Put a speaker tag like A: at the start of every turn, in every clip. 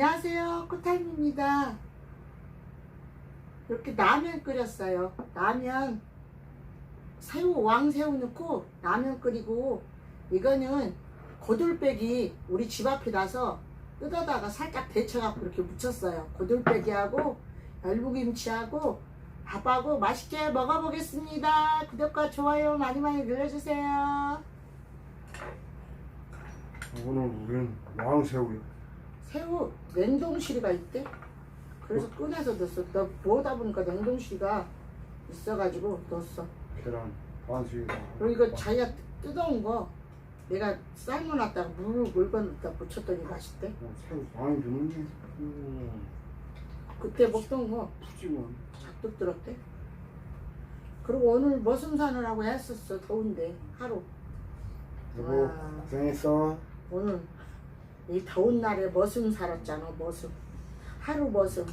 A: 안녕하세요. 코타임입니다. 이렇게 라면 끓였어요. 라면 새우 왕새우 넣고 라면 끓이고 이거는 고들빼기 우리 집 앞에 나서 뜯어다가 살짝 데쳐갖고 이렇게 묻혔어요. 고들빼기하고 열무김치하고 밥하고 맛있게 먹어보겠습니다. 구독과 좋아요 많이 많이 눌러주세요.
B: 오늘 우리는 왕새우요.
A: 새우 냉동실이가 있대. 그래서 꺼내서 넣었어. 너 보다 보니까 냉동실이가 있어가지고 넣었어.
B: 계란 왕새우다.
A: 그리고 이거 자기가 뜯어온 거 내가 삶아놨다가 물을 물건에다 묻혔더니 맛있대.
B: 어, 새우 많이 주는데. 음,
A: 그때 먹던 거
B: 푸지만.
A: 작두 들었대. 그리고 오늘 머슴산을 하고 했었어. 더운데 하루.
B: 여보
A: 와.
B: 고생했어.
A: 오늘 이 더운 날에 머슴 살았잖아. 머슴. 하루 머슴.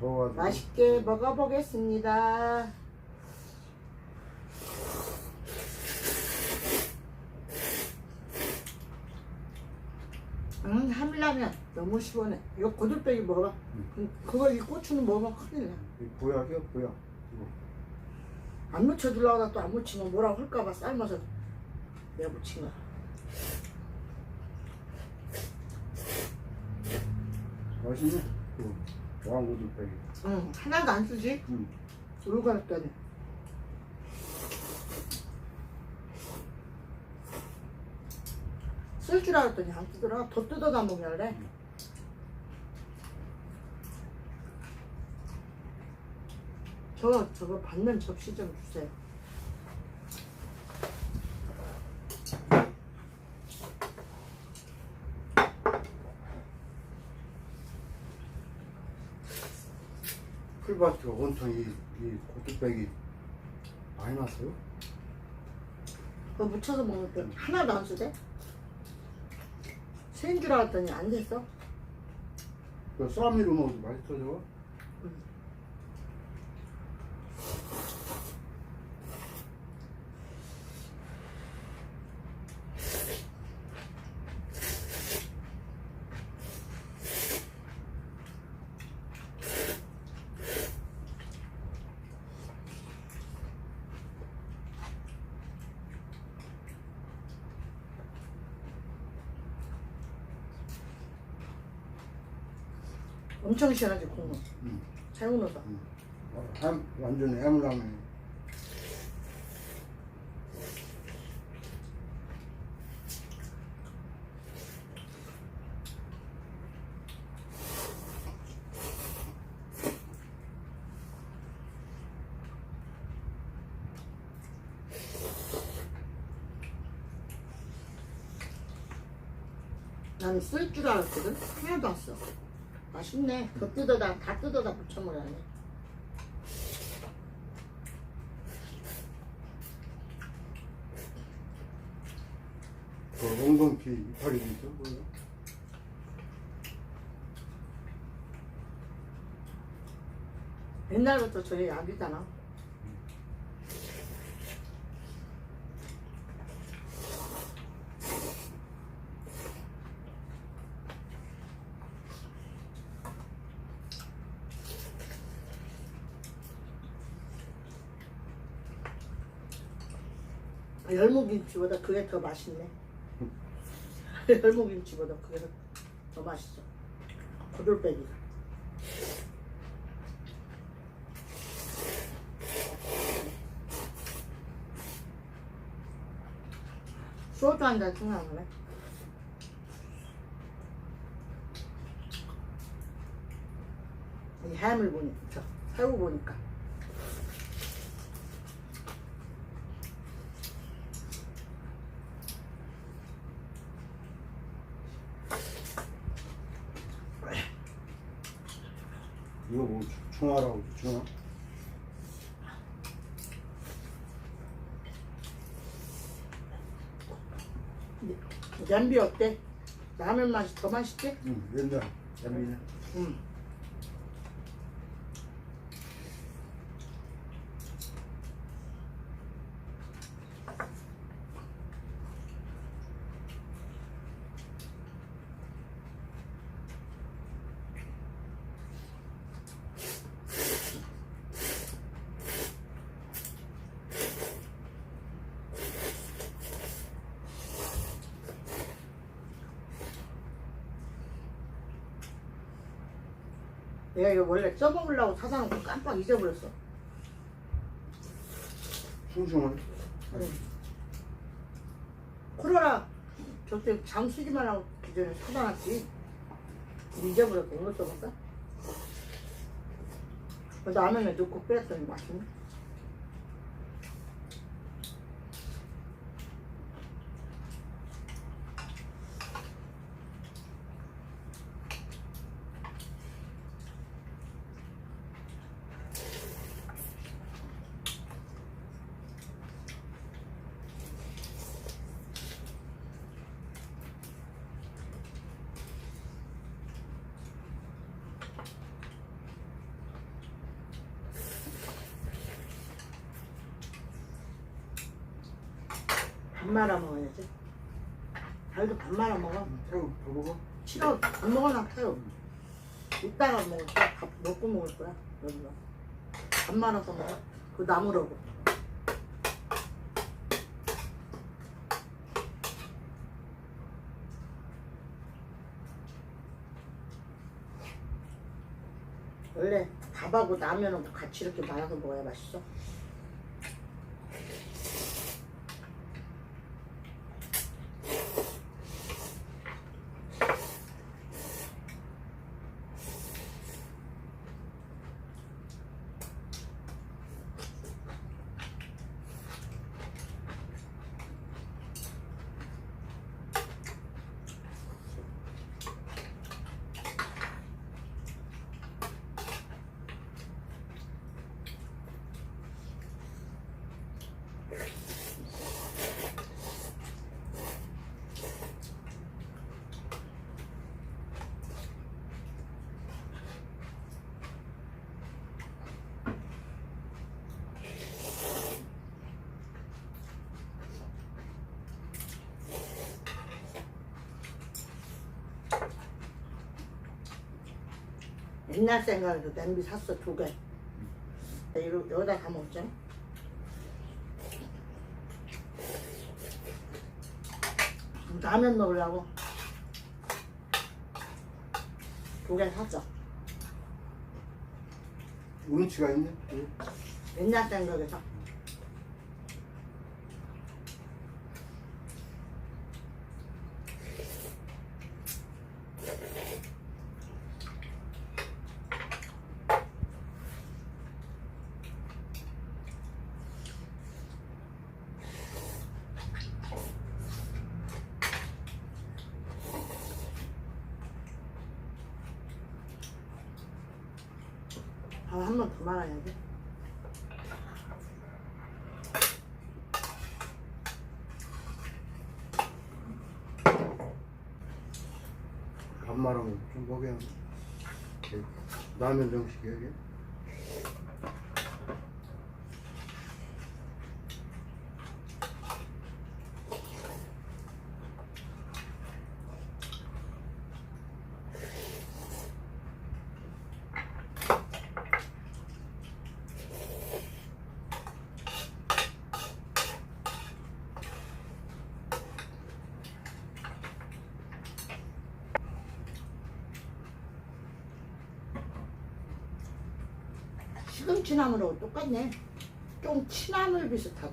B: 더워가지고.
A: 맛있게 먹어보겠습니다. 음, 함라면 너무 시원해. 이거 고들빼기 먹어봐. 그- 그거 이 고추는 먹으면 큰일 나.
B: 이 보약이야 보약. 이거.
A: 안 묻혀주려고 하다 또 안 묻히면 뭐라고 할까봐 삶아서 내가 묻힌 거야.
B: 맛있네. 그 왕고들빼기.
A: 응, 하나도 안 쓰지?
B: 음.
A: 울고 했더니. 쓸줄 알았더니 안 쓰더라. 더 뜯어다 먹냐래. 저, 저거 반면 접시 좀 주세요.
B: 풀밭에 온통 이, 이 고들빼기 많이 났어요?
A: 그거 묻혀서 먹을 때 하나도 안 쓰대? 새인 줄 알았더니 안 됐어.
B: 그 쌈미로 먹어도 맛있어 저
A: 엄청 시원하지, 국물.
B: 음.
A: 새우 넣어서.
B: 어, 햄, 완전 해물라면.
A: 나는 쓸 줄 알았거든? 하나도 안 써. 맛있네. 더 뜯어다, 다 뜯어다 부쳐먹어야네.
B: 그 엉겅퀴 이파리도 있어? 뭐야?
A: 옛날부터 저게 약이잖아. 열무김치보다 그게 더 맛있네. 열무김치보다 그게 더- 더 맛있어. 고들빼기가. 소주 한잔 생각나네. 이 햄을 보니, 저 새우 보니까.
B: 이거 뭐 중화라고 중화?
A: 냄비 어때? 라면 맛이 더 맛있지?
B: 응, 옛날 재미네.
A: 응. 내가 이거 원래 써먹으려고 사다 놓고 깜빡 잊어버렸어.
B: 숭숭해.
A: 코로나 저때 장 쓰지 말라고 기존에 사다 놨지. 잊어버렸고 이거 써볼까? 라면에 넣고 끓였더니 맛있네. 밥 말아 먹어야지. 달도 밥 말아 먹어.
B: 태우 더 먹어?
A: 싫어. 밥 먹어놔 태우. 이따가 먹을 거야. 밥 먹고 먹을 거야. 여기서. 밥 말아서 먹어. 그 나무라고. 원래 밥하고 라면은 같이 이렇게 말아서 먹어야 맛있어. 옛날 생각에서 냄비 샀어 두 개. 이거 여기다 다 먹자. 라면 먹으려고 두 개 샀어.
B: 운치가 있네. 응.
A: 옛날 생각에서. 밥 한 번 더 말아야 돼.
B: 밥 말하면 좀 먹여야 돼. 라면 정식이야 이게?
A: 시금치나물하고 똑같네. 좀 치나물 비슷하다.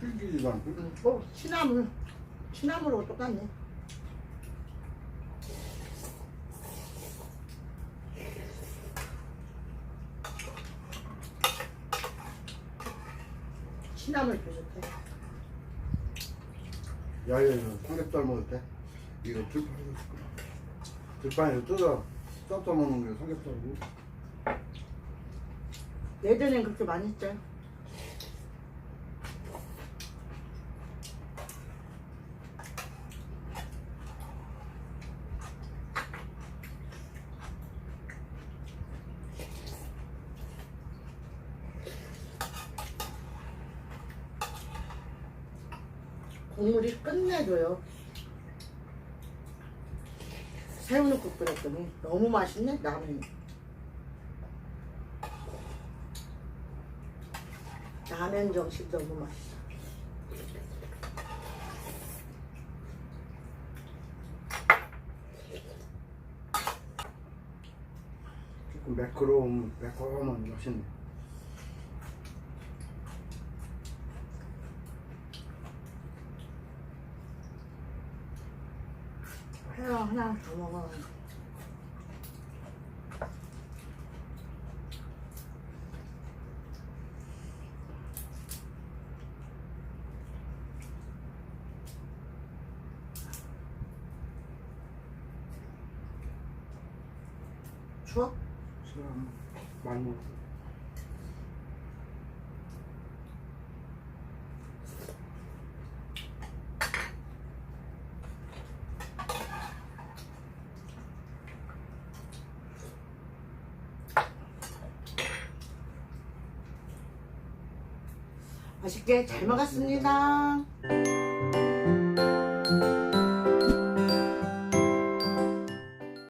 B: 찔기지도 않고.
A: 응, 뭐 치나물, 치나물하고 똑같네. 치나물 비슷해.
B: 야외에서 삼겹살 먹을 때 이거 들판 들판에서 뜯어 쪄서 먹는 게 삼겹살이고
A: 예전엔 그렇게 많이 했죠. 국물이 끝내줘요. 새우육국 끓였더니 너무 맛있네 라면이. 라면 정식 너무 맛있어.
B: 조금 매끄러움, 매콤한 맛있네.
A: 해요 하나 더 먹어. 추워?
B: 술 한- 많이 먹어.
A: 맛있게 잘 먹었습니다.